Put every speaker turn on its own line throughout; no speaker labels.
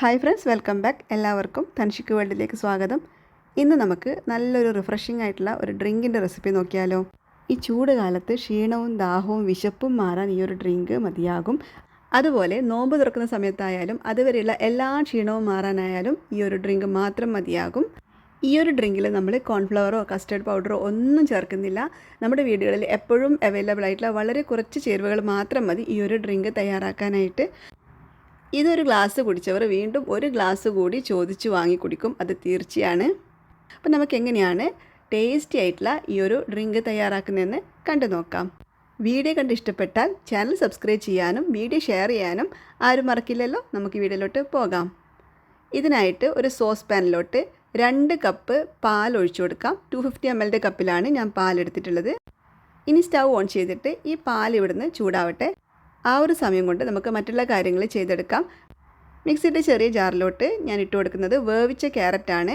Hi friends welcome back എല്ലാവർക്കും തൻഷിക്ക് വേൾഡിലേക്ക് സ്വാഗതം. ഇന്ന് നമുക്ക് നല്ലൊരു റിഫ്രഷിംഗ് ആയിട്ടുള്ള ഒരു ഡ്രിങ്കിന്റെ റെസിപ്പി നോക്കിയാലോ. ഈ ചൂട് കാലത്ത് ക്ഷീണവും ദാഹവും വിശപ്പും മാറാൻ ഈ ഒരു ഡ്രിങ്ക് മതിയാകും. അതുപോലെ നോമ്പ് തുറക്കുന്ന സമയത്തായാലും അതുവരെയുള്ള എല്ലാ ക്ഷീണവും മാറാനായാലും ഈ ഒരു ഡ്രിങ്ക് മാത്രം മതിയാകും. ഈ ഒരു ഡ്രിങ്കിൽ നമ്മൾ കോൺഫ്ലവറോ കസ്റ്റർഡ് പൗഡറോ ഒന്നും ചേർക്കുന്നില്ല. നമ്മുടെ വീടുകളിൽ എപ്പോഴും അവൈലബിൾ ആയിട്ടുള്ള വളരെ കുറച്ച് ചേരുവകൾ മാത്രം മതി ഈ ഒരു ഡ്രിങ്ക് തയ്യാറാക്കാനായിട്ട്. ഇതൊരു ഗ്ലാസ് കുടിച്ചവർ വീണ്ടും ഒരു ഗ്ലാസ് കൂടി ചോദിച്ചു വാങ്ങി കുടിക്കും. അത് തീർച്ചയാണ്. അപ്പം നമുക്ക് എങ്ങനെയാണ് ടേസ്റ്റി ആയിട്ടുള്ള ഈ ഒരു ഡ്രിങ്ക് തയ്യാറാക്കുന്നതെന്ന് കണ്ടു നോക്കാം. വീഡിയോ കണ്ട് ഇഷ്ടപ്പെട്ടാൽ ചാനൽ സബ്സ്ക്രൈബ് ചെയ്യാനും വീഡിയോ ഷെയർ ചെയ്യാനും ആരും മറക്കില്ലല്ലോ. നമുക്ക് വീഡിയോയിലോട്ട് പോകാം. ഇതിനായിട്ട് ഒരു സോസ് പാനിലോട്ട് രണ്ട് കപ്പ് പാൽ ഒഴിച്ചു കൊടുക്കാം. ടു ഫിഫ്റ്റി എം എല്ലിന്റെ കപ്പിലാണ് ഞാൻ പാൽ എടുത്തിട്ടുള്ളത് ഇനി സ്റ്റൗ ഓൺ ചെയ്തിട്ട് ഈ പാൽ ഇവിടുന്ന് ചൂടാവട്ടെ. ആ ഒരു സമയം കൊണ്ട് നമുക്ക് മറ്റുള്ള കാര്യങ്ങൾ ചെയ്തെടുക്കാം. മിക്സിയുടെ ചെറിയ ജാറിലോട്ട് ഞാൻ ഇട്ട് കൊടുക്കുന്നത് വേവിച്ച ക്യാരറ്റാണ്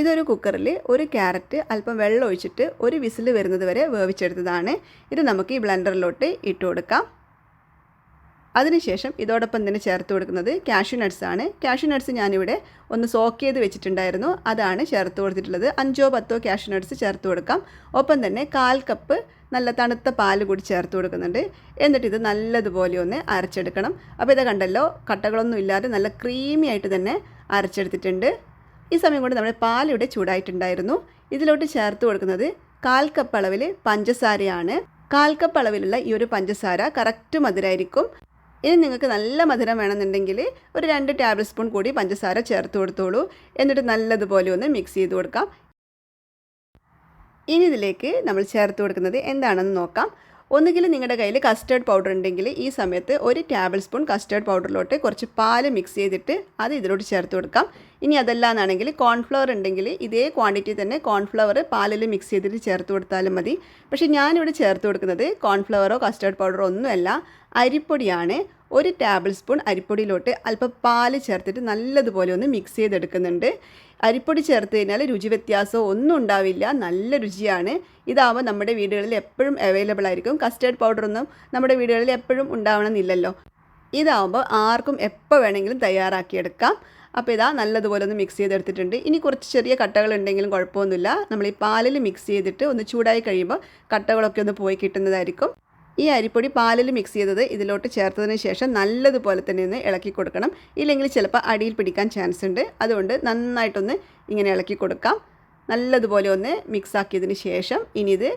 ഇതൊരു കുക്കറിൽ ഒരു ക്യാരറ്റ് അല്പം വെള്ളം ഒഴിച്ചിട്ട് ഒരു വിസിൽ വരുന്നത് വരെ വേവിച്ചെടുത്തതാണ്. ഇത് നമുക്ക് ഈ ബ്ലെൻഡറിലോട്ട് ഇട്ട് കൊടുക്കാം. അതിനുശേഷം ഇതോടൊപ്പം തന്നെ ചേർത്ത് കൊടുക്കുന്നത് കാഷ്യൂ നട്ട്സ് ആണ്. കാഷ്യൂ നട്ട്സ് ഞാനിവിടെ ഒന്ന് സോക്ക് ചെയ്ത് വെച്ചിട്ടുണ്ടായിരുന്നു. അതാണ് ചേർത്ത് കൊടുത്തിട്ടുള്ളത്. അഞ്ചോ പത്തോ കാഷ്യൂ നട്ട്സ് ചേർത്ത് കൊടുക്കാം. ഒപ്പം തന്നെ കാൽ കപ്പ് നല്ല തണുത്ത പാൽ കൂടി ചേർത്ത് കൊടുക്കുന്നുണ്ട്. എന്നിട്ട് ഇത് നല്ലതുപോലെ ഒന്ന് അരച്ചെടുക്കണം. അപ്പോൾ ഇത് കണ്ടല്ലോ കട്ടകളൊന്നും ഇല്ലാതെ നല്ല ക്രീമി ആയിട്ട് തന്നെ അരച്ചെടുത്തിട്ടുണ്ട്. ഈ സമയം കൊണ്ട് നമ്മുടെ പാലിവിടെ ചൂടായിട്ടുണ്ടായിരുന്നു. ഇതിലോട്ട് ചേർത്ത് കൊടുക്കുന്നത് കാൽ കപ്പ് അളവിൽ പഞ്ചസാരയാണ്. കാൽ കപ്പ് അളവിലുള്ള ഈ ഒരു പഞ്ചസാര കറക്റ്റ് മധുരമായിരിക്കും ഇനി നിങ്ങൾക്ക് നല്ല മധുരം വേണമെന്നുണ്ടെങ്കിൽ ഒരു രണ്ട് ടേബിൾ സ്പൂൺ കൂടി പഞ്ചസാര ചേർത്ത് കൊടുത്തോളൂ. എന്നിട്ട് നല്ലതുപോലെ ഒന്ന് മിക്സ് ചെയ്ത് കൊടുക്കാം. ഇനി ഇതിലേക്ക് നമ്മൾ ചേർത്ത് കൊടുക്കുന്നത് എന്താണെന്ന് നോക്കാം. ഒന്നുകിൽ നിങ്ങളുടെ കയ്യിൽ കസ്റ്റേർഡ് പൗഡർ ഉണ്ടെങ്കിൽ ഈ സമയത്ത് ഒരു ടേബിൾ സ്പൂൺ കസ്റ്റേർഡ് പൗഡറിലോട്ട് കുറച്ച് പാൽ മിക്സ് ചെയ്തിട്ട് അത് ഇതിലോട്ട് ചേർത്ത് കൊടുക്കാം. ഇനി അതല്ലാന്നാണെങ്കിൽ കോൺഫ്ലവർ ഉണ്ടെങ്കിൽ ഇതേ ക്വാണ്ടിറ്റി തന്നെ കോൺഫ്ലവർ പാലിൽ മിക്സ് ചെയ്തിട്ട് ചേർത്ത് കൊടുത്താലും മതി. പക്ഷേ ഞാനിവിടെ ചേർത്ത് കൊടുക്കുന്നത് കോൺഫ്ലവറോ കസ്റ്റേർഡ് പൗഡറോ ഒന്നുമല്ല. അരിപ്പൊടിയാണ്. ഒരു ടേബിൾ സ്പൂൺ അരിപ്പൊടിയിലോട്ട് അല്പം പാൽ ചേർത്തിട്ട് നല്ലതുപോലെ ഒന്ന് മിക്സ് ചെയ്തെടുക്കുന്നുണ്ട്. അരിപ്പൊടി ചേർത്ത് കഴിഞ്ഞാൽ രുചി വ്യത്യാസമോ ഒന്നും ഉണ്ടാവില്ല. നല്ല രുചിയാണ്. ഇതാവുമ്പോൾ നമ്മുടെ വീടുകളിൽ എപ്പോഴും അവൈലബിൾ ആയിരിക്കും. കസ്റ്റേർഡ് പൗഡറൊന്നും നമ്മുടെ വീടുകളിൽ എപ്പോഴും ഉണ്ടാവണമെന്നില്ലല്ലോ. ഇതാവുമ്പോൾ ആർക്കും എപ്പോൾ വേണമെങ്കിലും തയ്യാറാക്കിയെടുക്കാം. അപ്പോൾ ഇതാ നല്ലതുപോലെ ഒന്ന് മിക്സ് ചെയ്തെടുത്തിട്ടുണ്ട്. ഇനി കുറച്ച് ചെറിയ കട്ടകൾ ഉണ്ടെങ്കിലും കുഴപ്പമൊന്നുമില്ല. നമ്മൾ ഈ പാലിൽ മിക്സ് ചെയ്തിട്ട് ഒന്ന് ചൂടായി കഴിയുമ്പോൾ കട്ടകളൊക്കെ ഒന്ന് പോയി കിട്ടുന്നതായിരിക്കും. ഈ അരിപ്പൊടി പാലിൽ മിക്സ് ചെയ്തത് ഇതിലോട്ട് ചേർത്തതിന് ശേഷം നല്ലതുപോലെ തന്നെ ഒന്ന് ഇളക്കി കൊടുക്കണം. ഇല്ലെങ്കിൽ ചിലപ്പോൾ അടിയിൽ പിടിക്കാൻ ചാൻസ് ഉണ്ട്. അതുകൊണ്ട് നന്നായിട്ടൊന്ന് ഇങ്ങനെ ഇളക്കി കൊടുക്കാം. നല്ലതുപോലെ ഒന്ന് മിക്സ് ആക്കിയതിന് ശേഷം ഇനി ഇത്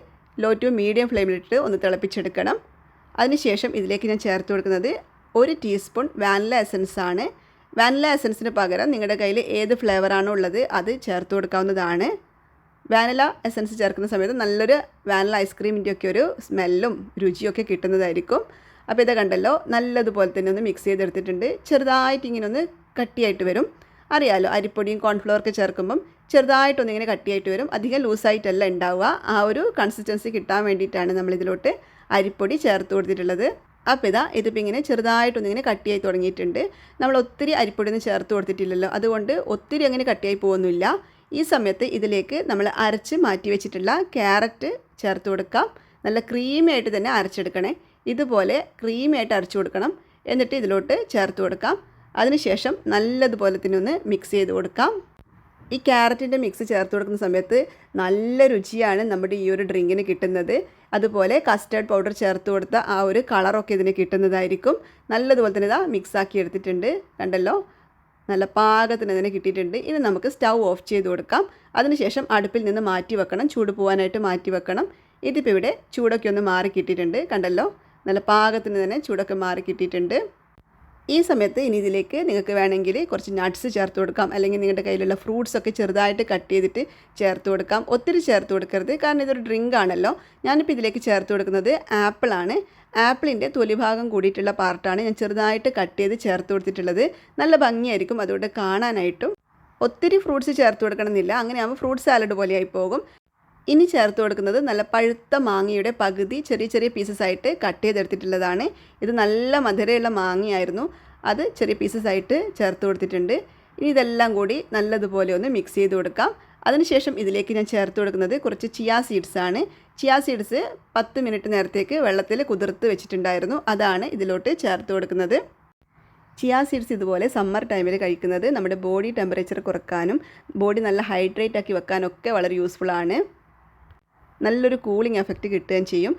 ലോ ടു മീഡിയം ഫ്ലെയിമിലിട്ട് ഒന്ന് തിളപ്പിച്ചെടുക്കണം. അതിനുശേഷം ഇതിലേക്ക് ഞാൻ ചേർത്ത് കൊടുക്കുന്നത് ഒരു ടീസ്പൂൺ വാനില എസൻസ് ആണ്. വാനില എസൻസിന് പകരം നിങ്ങളുടെ കയ്യിൽ ഏത് ഫ്ലേവറാണോ ഉള്ളത് അത് ചേർത്ത് കൊടുക്കാവുന്നതാണ്. വാനില എസൻസ് ചേർക്കുന്ന സമയത്ത് നല്ലൊരു വാനില ഐസ്ക്രീമിന്റെ ഒക്കെ ഒരു സ്മെല്ലും രുചിയൊക്കെ കിട്ടുന്നതായിരിക്കും. അപ്പോൾ ഇത് കണ്ടല്ലോ നല്ലതുപോലെ തന്നെ ഒന്ന് മിക്സ് ചെയ്തെടുത്തിട്ടുണ്ട്. ചെറുതായിട്ട് ഇങ്ങനെ ഒന്ന് കട്ടിയായിട്ട് വരും. അറിയാമല്ലോ അരിപ്പൊടിയും കോൺഫ്ലവറൊക്കെ ചേർക്കുമ്പം ചെറുതായിട്ടൊന്ന് ഇങ്ങനെ കട്ടിയായിട്ട് വരും. അധികം ലൂസായിട്ടല്ല ഉണ്ടാവുക. ആ ഒരു കൺസിസ്റ്റൻസി കിട്ടാൻ വേണ്ടിയിട്ടാണ് നമ്മളിതിലോട്ട് അരിപ്പൊടി ചേർത്ത് കൊടുത്തിട്ടുള്ളത്. അപ്പോൾ ഇതാ ഇതിപ്പോൾ ഇങ്ങനെ ചെറുതായിട്ടൊന്നിങ്ങനെ കട്ടിയായി തുടങ്ങിയിട്ടുണ്ട്. നമ്മൾ ഒത്തിരി അരിപ്പൊടി ഒന്നും ചേർത്ത് കൊടുത്തിട്ടില്ലല്ലോ. അതുകൊണ്ട് ഒത്തിരി അങ്ങനെ കട്ടിയായി പോകുന്നില്ല. ഈ സമയത്ത് ഇതിലേക്ക് നമ്മൾ അരച്ച് മാറ്റി വെച്ചിട്ടുള്ള ക്യാരറ്റ് ചേർത്ത് കൊടുക്കാം. നല്ല ക്രീമിയായിട്ട് തന്നെ അരച്ചെടുക്കണേ. ഇതുപോലെ ക്രീമിയായിട്ട് അരച്ചു കൊടുക്കണം. എന്നിട്ട് ഇതിലോട്ട് ചേർത്ത് കൊടുക്കാം. അതിനുശേഷം നല്ലതുപോലെ തന്നെ ഒന്ന് മിക്സ് ചെയ്ത് കൊടുക്കാം. ഈ ക്യാരറ്റിന്റെ മിക്സ് ചേർത്ത് കൊടുക്കുന്ന സമയത്ത് നല്ല രുചിയാണ് നമ്മുടെ ഈ ഒരു ഡ്രിങ്കിന് കിട്ടുന്നത്. അതുപോലെ കസ്റ്റേർഡ് പൗഡർ ചേർത്ത് കൊടുത്ത ആ ഒരു കളറൊക്കെ ഇതിന് കിട്ടുന്നതായിരിക്കും. നല്ലതുപോലെ തന്നെ ഇതാ മിക്സ് ആക്കി എടുത്തിട്ടുണ്ട്. കണ്ടല്ലോ? നല്ല പാകത്തിന് തന്നെ കിട്ടിയിട്ടുണ്ട്. ഇനി നമുക്ക് സ്റ്റൗ ഓഫ് ചെയ്ത് കൊടുക്കാം. അതിനുശേഷം അടുപ്പിൽ നിന്ന് മാറ്റി വെക്കണം. ചൂട് പോകാനായിട്ട് മാറ്റി വെക്കണം. ഇതിപ്പോൾ ഇവിടെ ചൂടൊക്കെ ഒന്ന് മാറി കിട്ടിയിട്ടുണ്ട്. കണ്ടല്ലോ? നല്ല പാകത്തിന് തന്നെ ചൂടൊക്കെ മാറി കിട്ടിയിട്ടുണ്ട്. ഈ സമയത്ത് ഇനി ഇതിലേക്ക് നിങ്ങൾക്ക് വേണമെങ്കിൽ കുറച്ച് നട്ട്സ് ചേർത്ത് കൊടുക്കാം. അല്ലെങ്കിൽ നിങ്ങളുടെ കയ്യിലുള്ള ഫ്രൂട്ട്സ് ഒക്കെ ചെറുതായിട്ട് കട്ട് ചെയ്തിട്ട് ചേർത്ത് കൊടുക്കാം. ഒത്തിരി ചേർത്ത് കൊടുക്കരുത്. കാരണം ഇതൊരു ഡ്രിങ്ക് ആണല്ലോ. ഞാനിപ്പോൾ ഇതിലേക്ക് ചേർത്ത് കൊടുക്കുന്നത് ആപ്പിളാണ് ആപ്പിളിന്റെ തൊലിഭാഗം കൂടിയിട്ടുള്ള പാർട്ടാണ് ഞാൻ ചെറുതായിട്ട് കട്ട് ചെയ്ത് ചേർത്ത് കൊടുത്തിട്ടുള്ളത്. നല്ല ഭംഗിയായിരിക്കും. അതുകൊണ്ട് കാണാനായിട്ടും ഒത്തിരി ഫ്രൂട്ട്സ് ചേർത്ത് കൊടുക്കണമെന്നില്ല. അങ്ങനെയാകുമ്പോൾ ഫ്രൂട്ട് സാലഡ് പോലെയായി പോകും. ഇനി ചേർത്ത് കൊടുക്കുന്നത് നല്ല പഴുത്ത മാങ്ങയുടെ പകുതി ചെറിയ ചെറിയ പീസസ് ആയിട്ട് കട്ട് ചെയ്തെടുത്തിട്ടുള്ളതാണ്. ഇത് നല്ല മധുരയുള്ള മാങ്ങയായിരുന്നു. അത് ചെറിയ പീസസ് ആയിട്ട് ചേർത്ത് കൊടുത്തിട്ടുണ്ട്. ഇനി ഇതെല്ലാം കൂടി നല്ലതുപോലെ ഒന്ന് മിക്സ് ചെയ്ത് കൊടുക്കാം. അതിനുശേഷം ഇതിലേക്ക് ഞാൻ ചേർത്ത് കൊടുക്കുന്നത് കുറച്ച് ചിയാ സീഡ്സ് ആണ്. ചിയാ സീഡ്സ് പത്ത് മിനിറ്റ് നേരത്തേക്ക് വെള്ളത്തിൽ കുതിർത്ത് വെച്ചിട്ടുണ്ടായിരുന്നു. അതാണ് ഇതിലോട്ട് ചേർത്ത് കൊടുക്കുന്നത്. ചിയാ സീഡ്സ് ഇതുപോലെ സമ്മർ ടൈമിൽ കഴിക്കുന്നത് നമ്മുടെ ബോഡി ടെമ്പറേച്ചർ കുറക്കാനും ബോഡി നല്ല ഹൈഡ്രേറ്റ് ആക്കി വെക്കാനൊക്കെ വളരെ യൂസ്ഫുൾ ആണ്. നല്ലൊരു കൂളിംഗ് എഫക്റ്റ് കിട്ടുകയും ചെയ്യും.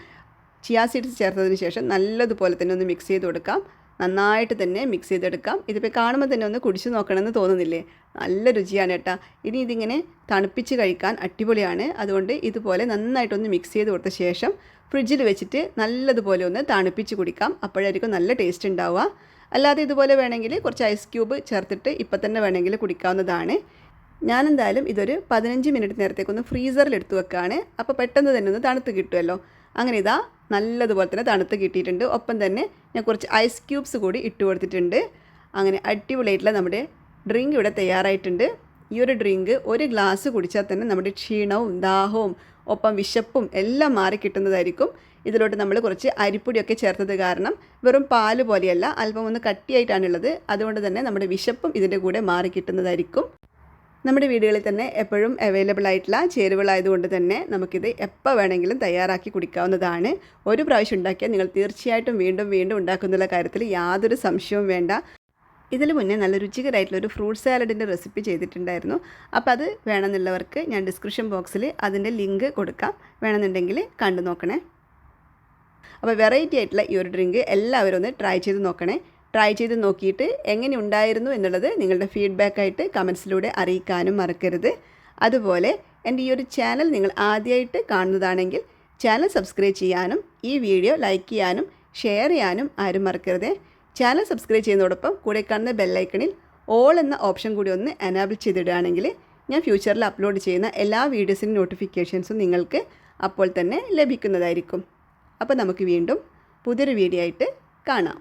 ചിയാ സീഡ്സ് ചേർത്തതിന് ശേഷം നല്ലതുപോലെ തന്നെ ഒന്ന് മിക്സ് ചെയ്ത് കൊടുക്കാം. നന്നായിട്ട് തന്നെ മിക്സ് ചെയ്തെടുക്കാം ഇതിപ്പോൾ കാണുമ്പോൾ തന്നെ ഒന്ന് കുടിച്ചു നോക്കണമെന്ന് തോന്നുന്നില്ലേ? നല്ല രുചിയാണ് കേട്ടോ. ഇനി ഇതിങ്ങനെ തണുപ്പിച്ച് കഴിക്കാൻ അടിപൊളിയാണ്. അതുകൊണ്ട് ഇതുപോലെ നന്നായിട്ടൊന്ന് മിക്സ് ചെയ്ത് കൊടുത്ത ശേഷം ഫ്രിഡ്ജിൽ വെച്ചിട്ട് നല്ലതുപോലെ ഒന്ന് തണുപ്പിച്ച് കുടിക്കാം. അപ്പോഴായിരിക്കും നല്ല ടേസ്റ്റ് ഉണ്ടാവുക. അല്ലാതെ ഇതുപോലെ വേണമെങ്കിൽ കുറച്ച് ഐസ് ക്യൂബ് ചേർത്തിട്ട് ഇപ്പം തന്നെ വേണമെങ്കിൽ കുടിക്കാവുന്നതാണ്. ഞാനെന്തായാലും ഇതൊരു പതിനഞ്ച് മിനിറ്റ് നേരത്തേക്കൊന്ന് ഫ്രീസറിൽ എടുത്തു വെക്കുകയാണ് അപ്പോൾ പെട്ടെന്ന് തന്നെ ഒന്ന് തണുത്ത് കിട്ടുമല്ലോ. അങ്ങനെ ഇതാ നല്ലതുപോലെ തന്നെ തണുത്ത് കിട്ടിയിട്ടുണ്ട്. ഒപ്പം തന്നെ ഞാൻ കുറച്ച് ഐസ് ക്യൂബ്സ് കൂടി ഇട്ട് കൊടുത്തിട്ടുണ്ട്. അങ്ങനെ അടിപൊളിയായിട്ടുള്ള നമ്മുടെ ഡ്രിങ്ക് ഇവിടെ തയ്യാറായിട്ടുണ്ട്. ഈ ഒരു ഡ്രിങ്ക് ഒരു ഗ്ലാസ് കുടിച്ചാൽ തന്നെ നമ്മുടെ ക്ഷീണവും ദാഹവും ഒപ്പം വിശപ്പും എല്ലാം മാറി കിട്ടുന്നതായിരിക്കും. ഇതിലോട്ട് നമ്മൾ കുറച്ച് അരിപ്പൊടിയൊക്കെ ചേർത്തത് കാരണം വെറും പാൽ പോലെയല്ല അല്പം ഒന്ന് കട്ടിയായിട്ടാണുള്ളത് അതുകൊണ്ട് തന്നെ നമ്മുടെ വിശപ്പും ഇതിന്റെ കൂടെ മാറി കിട്ടുന്നതായിരിക്കും. നമ്മുടെ വീടുകളിൽ തന്നെ എപ്പോഴും അവൈലബിൾ ആയിട്ടുള്ള ചേരുവകളായതുകൊണ്ട് തന്നെ നമുക്കിത് എപ്പോൾ വേണമെങ്കിലും തയ്യാറാക്കി കുടിക്കാവുന്നതാണ്. ഒരു പ്രാവശ്യം ഉണ്ടാക്കിയാൽ നിങ്ങൾ തീർച്ചയായിട്ടും വീണ്ടും വീണ്ടും ഉണ്ടാക്കുന്നുള്ള കാര്യത്തിൽ യാതൊരു സംശയവും വേണ്ട. ഇതിൽ മുന്നേ നല്ല രുചികരമായിട്ടുള്ള ഒരു ഫ്രൂട്ട് സാലഡിന്റെ റെസിപ്പി ചെയ്തിട്ടുണ്ടായിരുന്നു. അപ്പോൾ അത് വേണമെന്നുള്ളവർക്ക് ഞാൻ ഡിസ്ക്രിപ്ഷൻ ബോക്സിൽ അതിന്റെ ലിങ്ക് കൊടുക്കാം. വേണമെന്നുണ്ടെങ്കിൽ കണ്ടു നോക്കണേ. അപ്പോൾ വെറൈറ്റി ആയിട്ടുള്ള ഈ ഒരു ഡ്രിങ്ക് എല്ലാവരും ഒന്ന് ട്രൈ ചെയ്ത് നോക്കണേ. ട്രൈ ചെയ്ത് നോക്കിയിട്ട് എങ്ങനെ ഉണ്ടായിരുന്നു എന്നുള്ളത് നിങ്ങളുടെ ഫീഡ്ബാക്കായിട്ട് കമൻസിലൂടെ അറിയിക്കാനും മറക്കരുത്. അതുപോലെ എന്റെ ഈ ഒരു ചാനൽ നിങ്ങൾ ആദ്യമായിട്ട് കാണുന്നതാണെങ്കിൽ ചാനൽ സബ്സ്ക്രൈബ് ചെയ്യാനും ഈ വീഡിയോ ലൈക്ക് ചെയ്യാനും ഷെയർ ചെയ്യാനും ആരും മറക്കരുത്. ചാനൽ സബ്സ്ക്രൈബ് ചെയ്യുന്നതോടൊപ്പം കൂടെ കാണുന്ന ബെല്ലൈക്കണിൽ ഓൾ എന്ന ഓപ്ഷൻ കൂടി ഒന്ന് എനാബിൾ ചെയ്തിടുകയാണെങ്കിൽ ഞാൻ ഫ്യൂച്ചറിൽ അപ്ലോഡ് ചെയ്യുന്ന എല്ലാ വീഡിയോസിന്റെ നോട്ടിഫിക്കേഷൻസും നിങ്ങൾക്ക് അപ്പോൾ തന്നെ ലഭിക്കുന്നതായിരിക്കും. അപ്പോൾ നമുക്ക് വീണ്ടും പുതിയൊരു വീഡിയോ ആയിട്ട് കാണാം.